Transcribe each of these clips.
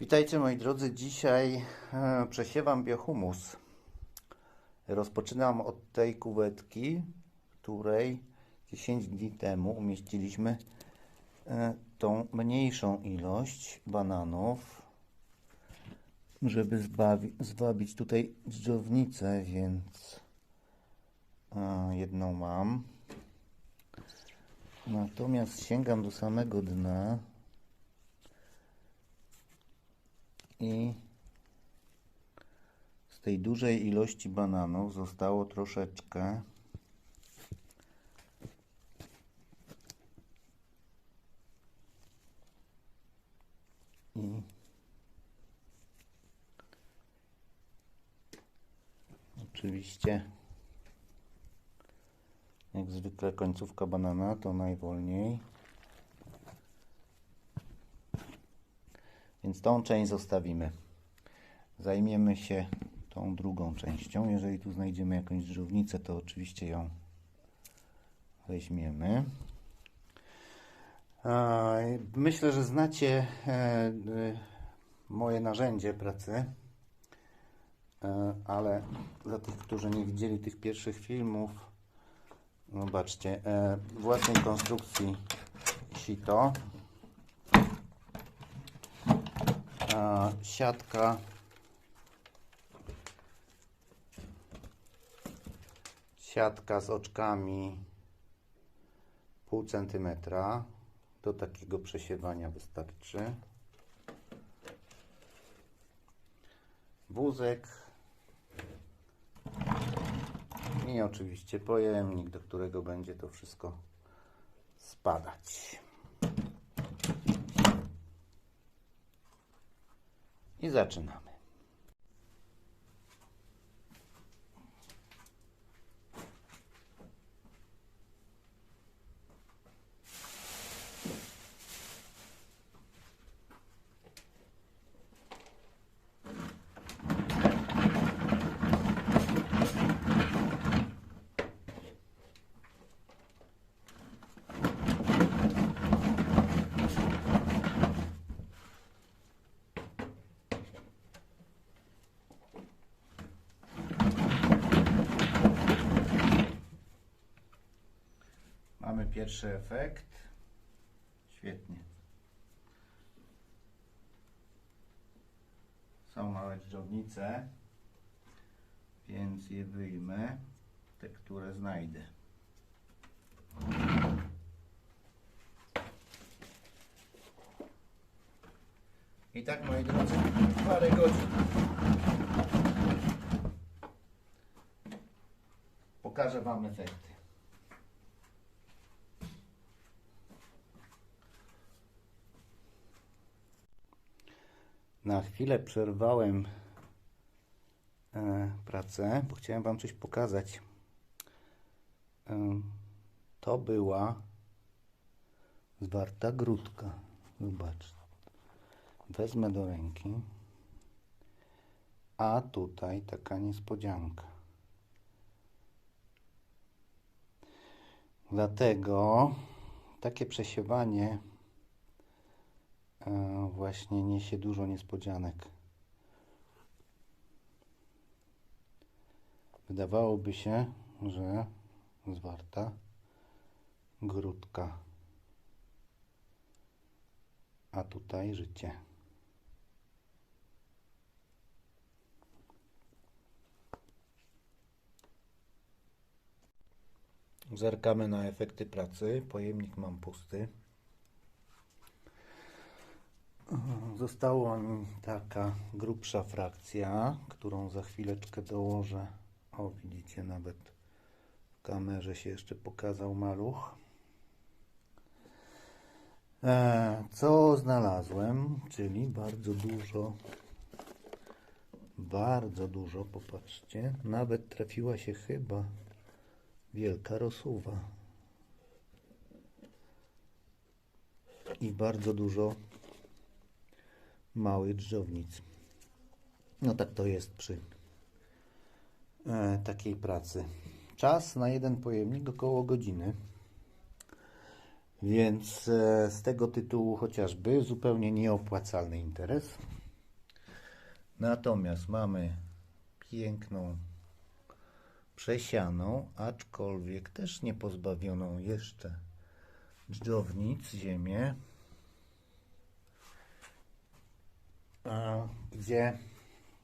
Witajcie moi drodzy, dzisiaj e, przesiewam biohumus. Rozpoczynam od tej kuwetki, której 10 dni temu umieściliśmy e, tą mniejszą ilość bananów, żeby zwabić tutaj dżdżownicę, więc e, jedną mam. Natomiast sięgam do samego dna i z tej dużej ilości bananów zostało troszeczkę. I oczywiście jak zwykle końcówka banana to najwolniej. Więc tą część zostawimy. Zajmiemy się tą drugą częścią. Jeżeli tu znajdziemy jakąś dżdżownicę, to oczywiście ją weźmiemy. Myślę, że znacie e, e, moje narzędzie pracy, E, ale dla tych, którzy nie widzieli tych pierwszych filmów, zobaczcie, własnej konstrukcji sito. a, siatka. Siatka z oczkami. Pół centymetra. Do takiego przesiewania wystarczy. Wózek. I oczywiście pojemnik, do którego będzie to wszystko spadać. I zaczynamy. Mamy pierwszy efekt. Świetnie. Są małe dżdżownice, więc je wyjmę, te, które znajdę. I tak, moi drodzy, parę godzin. Pokażę Wam efekty. Na chwilę przerwałem e, pracę, bo chciałem Wam coś pokazać. E, to była zwarta grudka. Zobacz. Wezmę do ręki. A tutaj taka niespodzianka. Dlatego takie przesiewanie właśnie niesie dużo niespodzianek. Wydawałoby się, że zwarta grudka, a tutaj życie. Zerkamy na efekty pracy. Pojemnik mam pusty. Została mi taka grubsza frakcja, którą za chwileczkę dołożę. O, widzicie, nawet w kamerze się jeszcze pokazał maluch. E, co znalazłem? Czyli bardzo dużo, bardzo dużo, popatrzcie. Nawet trafiła się chyba wielka rosuwa. I bardzo dużo małych dżdżownic. No tak to jest przy e, takiej pracy. Czas na jeden pojemnik około godziny. Więc e, z tego tytułu chociażby zupełnie nieopłacalny interes. Natomiast mamy piękną przesianą, aczkolwiek też nie pozbawioną jeszcze dżdżownic ziemię, a, gdzie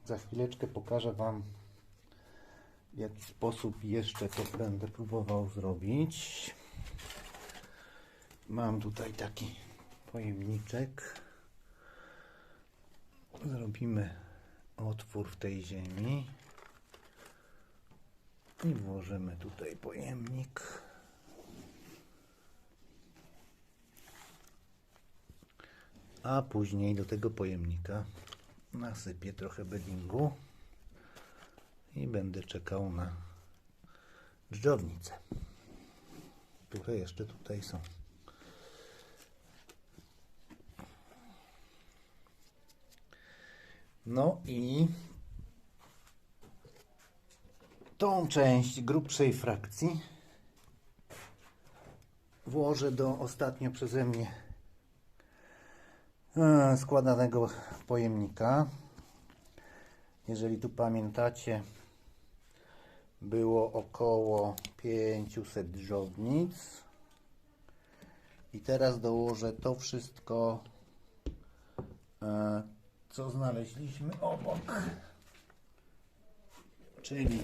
za chwileczkę pokażę Wam w jaki sposób jeszcze to będę próbował zrobić. Mam tutaj taki pojemniczek. Zrobimy otwór w tej ziemi i włożymy tutaj pojemnik. A później do tego pojemnika nasypię trochę beddingu i będę czekał na dżdżownice, które jeszcze tutaj są. No i tą część grubszej frakcji włożę do ostatnio przeze mnie składanego pojemnika. Jeżeli tu pamiętacie, było około 500 dżownic. I teraz dołożę to wszystko, e, co znaleźliśmy obok. Czyli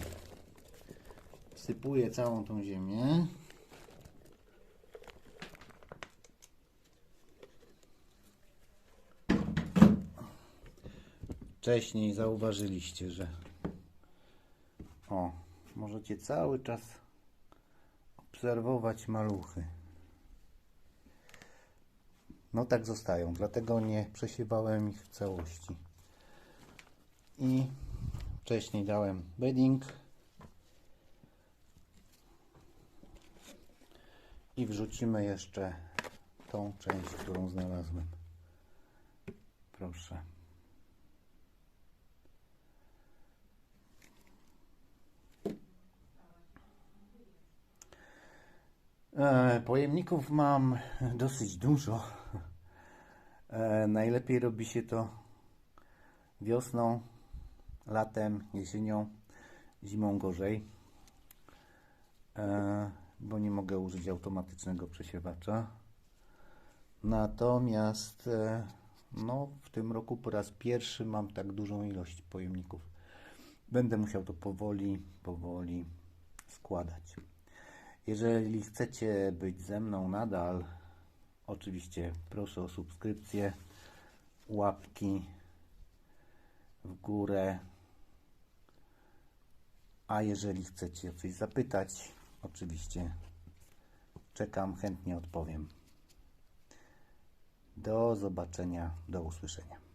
wsypuję całą tą ziemię. Wcześniej zauważyliście, że o, możecie cały czas obserwować maluchy. No tak zostają, dlatego nie przesiewałem ich w całości. I wcześniej dałem bedding i wrzucimy jeszcze tą część, którą znalazłem. Proszę. Pojemników mam dosyć dużo. E, Najlepiej robi się to wiosną, latem, jesienią, zimą gorzej, E, bo nie mogę użyć automatycznego przesiewacza. Natomiast e, no, w tym roku po raz pierwszy mam tak dużą ilość pojemników. Będę musiał to powoli, powoli składać. Jeżeli chcecie być ze mną nadal, oczywiście proszę o subskrypcję, łapki w górę. A jeżeli chcecie o coś zapytać, oczywiście czekam, chętnie odpowiem. Do zobaczenia, do usłyszenia.